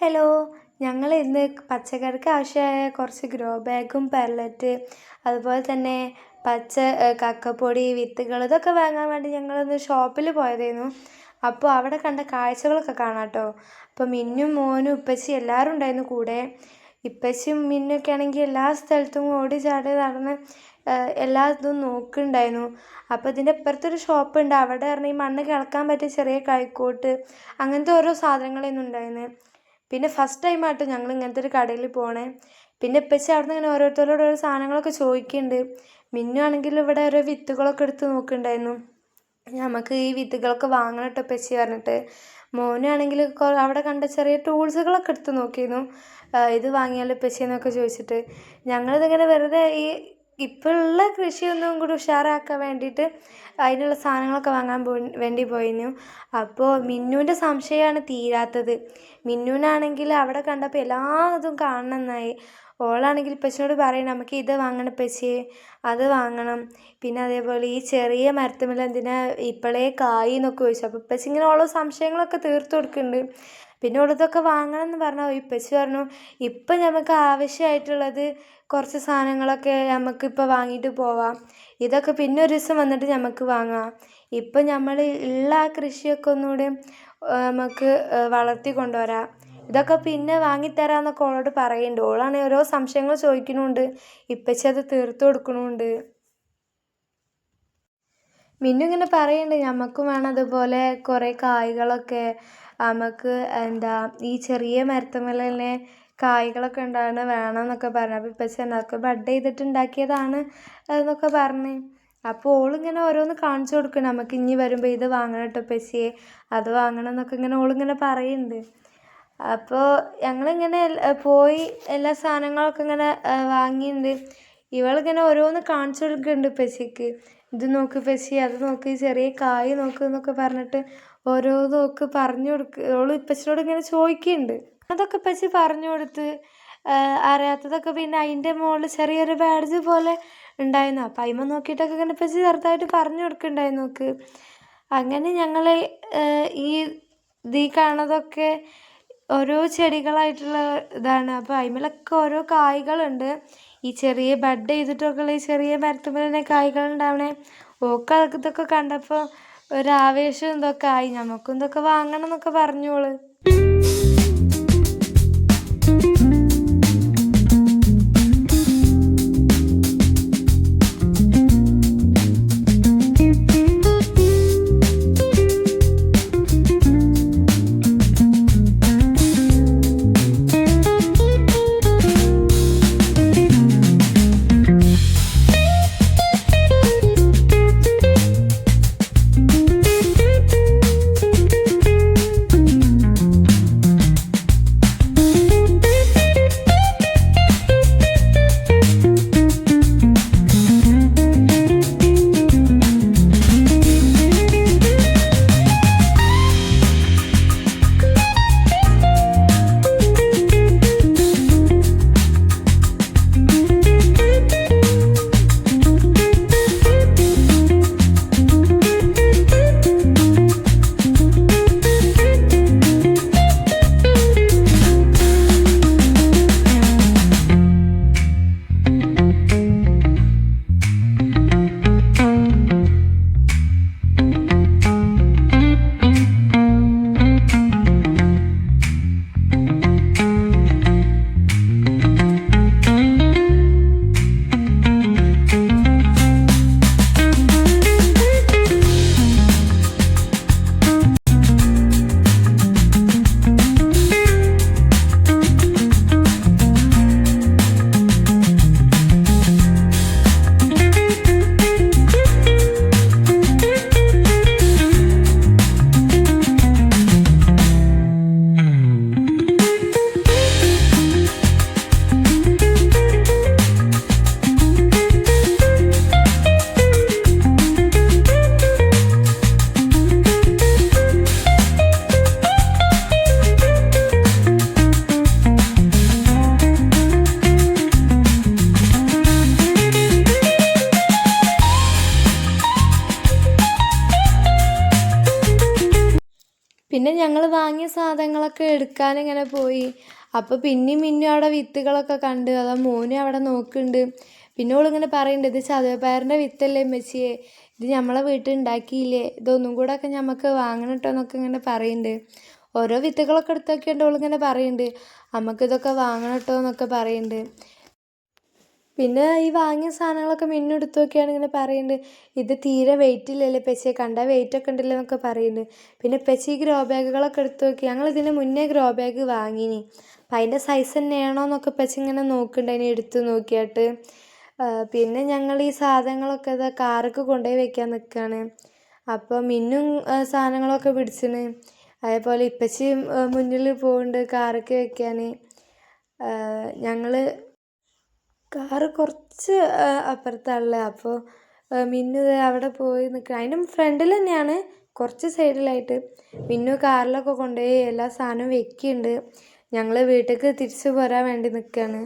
Hello. ഞങ്ങൾ ഇന്ന് പച്ചക്കറിക്ക് ആവശ്യമായ കുറച്ച് ഗ്രോ ബാഗും പെർലറ്റ് അതുപോലെ തന്നെ പച്ച കക്കപ്പൊടി വിത്തുകൾ ഇതൊക്കെ വാങ്ങാൻ വേണ്ടി ഞങ്ങളൊന്ന് ഷോപ്പിൽ പോയതായിരുന്നു അപ്പോൾ അവിടെ കണ്ട കാഴ്ചകളൊക്കെ കാണാം കേട്ടോ. അപ്പോൾ മിന്നും മോനും ഉപ്പച്ചി എല്ലാവരും ഉണ്ടായിരുന്നു കൂടെ. ഇപ്പച്ചും മിന്നൊക്കെ ആണെങ്കിൽ എല്ലാ സ്ഥലത്തും ഓടി ചാടി നടന്ന് എല്ലാ ഇതും നോക്കുന്നുണ്ടായിരുന്നു. അപ്പോൾ ഇതിന്റെ ഇപ്പുറത്തൊരു ഷോപ്പുണ്ട്. അവിടെ പറഞ്ഞാൽ ഈ മണ്ണ് കിളക്കാൻ പറ്റിയ ചെറിയ കൈക്കോട്ട് അങ്ങനത്തെ ഓരോ സാധനങ്ങളായിരുന്നു ഉണ്ടായിരുന്നത് പിന്നെ ഫസ്റ്റ് ടൈമായിട്ട് ഞങ്ങൾ ഇങ്ങനത്തെ ഒരു കടയിൽ പോണേ. പിന്നെ ഇപ്പച്ചി അവിടെ നിന്ന് ഇങ്ങനെ ഓരോരുത്തരോട് ഓരോ സാധനങ്ങളൊക്കെ ചോദിക്കുന്നുണ്ട് മിന്നു ആണെങ്കിൽ ഇവിടെ ഓരോ വിത്തുകളൊക്കെ എടുത്ത് നോക്കുന്നുണ്ടായിരുന്നു നമുക്ക് ഈ വിത്തുകളൊക്കെ വാങ്ങണം കേട്ടോ പെച്ചി പറഞ്ഞിട്ട് മോനാണെങ്കിൽ അവിടെ കണ്ട ചെറിയ ടൂൾസുകളൊക്കെ എടുത്ത് നോക്കിയിരുന്നു. ഇത് വാങ്ങിയാലോ പെച്ചി എന്നൊക്കെ ചോദിച്ചിട്ട്. ഞങ്ങളിതിങ്ങനെ വെറുതെ ഈ ഇപ്പോഴുള്ള കൃഷിയൊന്നും കൂടി ഉഷാറാക്കാൻ വേണ്ടിയിട്ട് അതിനുള്ള സാധനങ്ങളൊക്കെ വാങ്ങാൻ വേണ്ടി പോയിരുന്നു അപ്പോൾ മിന്നുവിന്റെ സംശയമാണ് തീരാത്തത്. മിന്നുവിനാണെങ്കിൽ അവിടെ കണ്ടപ്പോൾ എല്ലാ ഇതും കാണണമെന്നായി ഓളാണെങ്കിൽ പശുവിനോട് പറയും നമുക്ക് ഇത് വാങ്ങണം പശു അത് വാങ്ങണം. പിന്നെ അതേപോലെ ഈ ചെറിയ മരത്തുമ്മൽ എന്തിനാ ഇപ്പോഴേ കായി എന്നൊക്കെ ചോദിച്ചു. അപ്പോൾ ഇപ്പച്ചി ഇങ്ങനെ ഓരോ സംശയങ്ങളൊക്കെ തീർത്തു കൊടുക്കുന്നുണ്ട്. പിന്നെ ഉള്ളതൊക്കെ വാങ്ങണം എന്ന് പറഞ്ഞാൽ ഇപ്പച്ചി പറഞ്ഞു ഇപ്പം നമുക്ക് ആവശ്യമായിട്ടുള്ളത് കുറച്ച് സാധനങ്ങളൊക്കെ നമുക്ക് നമുക്കിപ്പോൾ വാങ്ങിയിട്ട് പോവാം. ഇതൊക്കെ പിന്നെ ഒരു ദിവസം വന്നിട്ട് നമുക്ക് വാങ്ങാം. ഇപ്പം നമ്മൾ ഉള്ള ആ കൃഷിയൊക്കെ ഒന്നുകൂടി നമുക്ക് വളർത്തി കൊണ്ടുവരാം. ഇതൊക്കെ പിന്നെ വാങ്ങിത്തരാമെന്നൊക്കെ ഓളോട് പറയുന്നുണ്ട് ഓളാണെങ്കിൽ ഓരോ സംശയങ്ങൾ ചോദിക്കുന്നുണ്ട് ഇപ്പച്ചി അത് തീർത്തു കൊടുക്കണുണ്ട്. മിന്നു ഇങ്ങനെ പറയുന്നുണ്ട് ഞമ്മക്കും വേണം അതുപോലെ കുറേ കായ്കളൊക്കെ നമുക്ക് എന്താ ഈ ചെറിയ മരത്തുമ്മൽ കായ്കളൊക്കെ ഉണ്ടാകുന്ന വേണം എന്നൊക്കെ പറഞ്ഞു അപ്പോൾ ഇപ്പച്ചി അതൊക്കെ ബഡ് ചെയ്തിട്ട് ഉണ്ടാക്കിയതാണ് എന്നൊക്കെ പറഞ്ഞ്. അപ്പോൾ ഓളിങ്ങനെ ഓരോന്ന് കാണിച്ചു കൊടുക്കണം നമുക്ക് ഇനി വരുമ്പോൾ ഇത് വാങ്ങണം കേട്ടോ ഇപ്പച്ചിയെ. അത് വാങ്ങണം എന്നൊക്കെ ഇങ്ങനെ ഓളിങ്ങനെ പറയുന്നുണ്ട് അപ്പോൾ ഞങ്ങളിങ്ങനെ പോയി എല്ലാ സാധനങ്ങളൊക്കെ ഇങ്ങനെ വാങ്ങിയിട്ടുണ്ട് ഇവളിങ്ങനെ ഓരോന്ന് കാണിച്ചു കൊടുക്കുന്നുണ്ട് ഇപ്പച്ചിക്ക്. ഇത് നോക്ക് ഫെസി അത് നോക്ക് ചെറിയ കായ് നോക്ക് എന്നൊക്കെ പറഞ്ഞിട്ട് ഓരോ നോക്ക് പറഞ്ഞു കൊടുക്കുക ഓൾ ഇപ്പച്ചിനോട് ഇങ്ങനെ ചോദിക്കുന്നുണ്ട് അതൊക്കെ ഇപ്പച്ചി പറഞ്ഞു കൊടുത്ത് അറിയാത്തതൊക്കെ പിന്നെ അതിന്റെ മുകളിൽ ചെറിയൊരു ബാഡ്ജ് പോലെ ഉണ്ടായിരുന്നു. അപ്പം അയിമ നോക്കിയിട്ടൊക്കെ ഇങ്ങനെ ഇപ്പച്ചി ചെറുതായിട്ട് പറഞ്ഞു കൊടുക്കുന്നുണ്ടായിരുന്നു നോക്ക്. അങ്ങനെ ഞങ്ങൾ ഈ ഇതിൽ കാണുന്നതൊക്കെ ഓരോ ചെടികളായിട്ടുള്ള ഇതാണ്. അപ്പോൾ അതിന്മേലൊക്കെ ഓരോ കായ്കളുണ്ട്. ഈ ചെറിയ ബഡ് ചെയ്തിട്ടൊക്കെ ഈ ചെറിയ മരത്തുമ്പോൾ തന്നെ കായ്കൾ ഉണ്ടാവണേ ഓക്ക് ഇതൊക്കെ കണ്ടപ്പോൾ ഒരു ആവേശം ഇതൊക്കെ ആയി. നമുക്കും ഇതൊക്കെ വാങ്ങണം എന്നൊക്കെ പറഞ്ഞോൾ. ഞങ്ങൾ വാങ്ങിയ സാധനങ്ങളൊക്കെ എടുക്കാനിങ്ങനെ പോയി. അപ്പോൾ പിന്നെയും പിന്നെയും അവിടെ വിത്തുകളൊക്കെ കണ്ട് അതാ മോനെ അവിടെ നോക്കുന്നുണ്ട് പിന്നെ ഓളിങ്ങനെ പറയുന്നുണ്ട് ഇത് ചതുവപ്പയറിന്റെ വിത്തല്ലേ ഉമ്മച്ചിയെ? ഇത് നമ്മളെ വീട്ടിൽ ഉണ്ടാക്കിയില്ലേ ഇതൊന്നും കൂടെ ഒക്കെ നമുക്ക് വാങ്ങണം കേട്ടോ എന്നൊക്കെ ഇങ്ങനെ പറയുന്നുണ്ട് ഓരോ വിത്തുകളൊക്കെ എടുത്തൊക്കെയുണ്ട് ഓളിങ്ങനെ പറയുന്നുണ്ട് നമുക്കിതൊക്കെ വാങ്ങണം കേട്ടോ എന്നൊക്കെ പറയുന്നുണ്ട് പിന്നെ ഈ വാങ്ങിയ സാധനങ്ങളൊക്കെ മിന്നു എടുത്ത് ഇങ്ങനെ പറയുന്നുണ്ട് ഇത് തീരെ വെയിറ്റ് ഇല്ലല്ലോ പെച്ചിയെ കണ്ടാൽ വെയിറ്റ് ഒക്കെ ഉണ്ടല്ലോ എന്നൊക്കെ പിന്നെ പെച്ചി ഗ്രോ ബാഗുകളൊക്കെ എടുത്ത് നോക്കി ഞങ്ങൾ ഇതിന് മുന്നേ ഗ്രോ ബാഗ് വാങ്ങിനി. അപ്പം അതിന്റെ സൈസ് തന്നെയാണോ എന്നൊക്കെ പെച്ചി ഇങ്ങനെ നോക്കുന്നുണ്ട് അതിനെ എടുത്ത് നോക്കിയിട്ട്. പിന്നെ ഞങ്ങൾ ഈ സാധനങ്ങളൊക്കെ ഇതാ കാറൊക്കെ കൊണ്ടുപോയി വെക്കാൻ നിൽക്കുകയാണ് അപ്പോൾ മിന്നും സാധനങ്ങളൊക്കെ പിടിച്ചിന് അതേപോലെ ഇപ്പച്ചി മുന്നിൽ പോകുന്നുണ്ട് കാറൊക്കെ വെക്കാൻ ഞങ്ങൾ കാറ് കുറച്ച് അപ്പുറത്താണല്ലേ. അപ്പോൾ മിന്നു അവിടെ പോയി നിൽക്കുക അതിന്റെ ഫ്രണ്ടിൽ തന്നെയാണ് കുറച്ച് സൈഡിലായിട്ട് മിന്നു കാറിലൊക്കെ കൊണ്ടുപോയി എല്ലാ സാധനവും വെക്കുന്നുണ്ട് ഞങ്ങൾ വീട്ടിലേക്ക് തിരിച്ച് പോരാൻ വേണ്ടി നിൽക്കുകയാണ്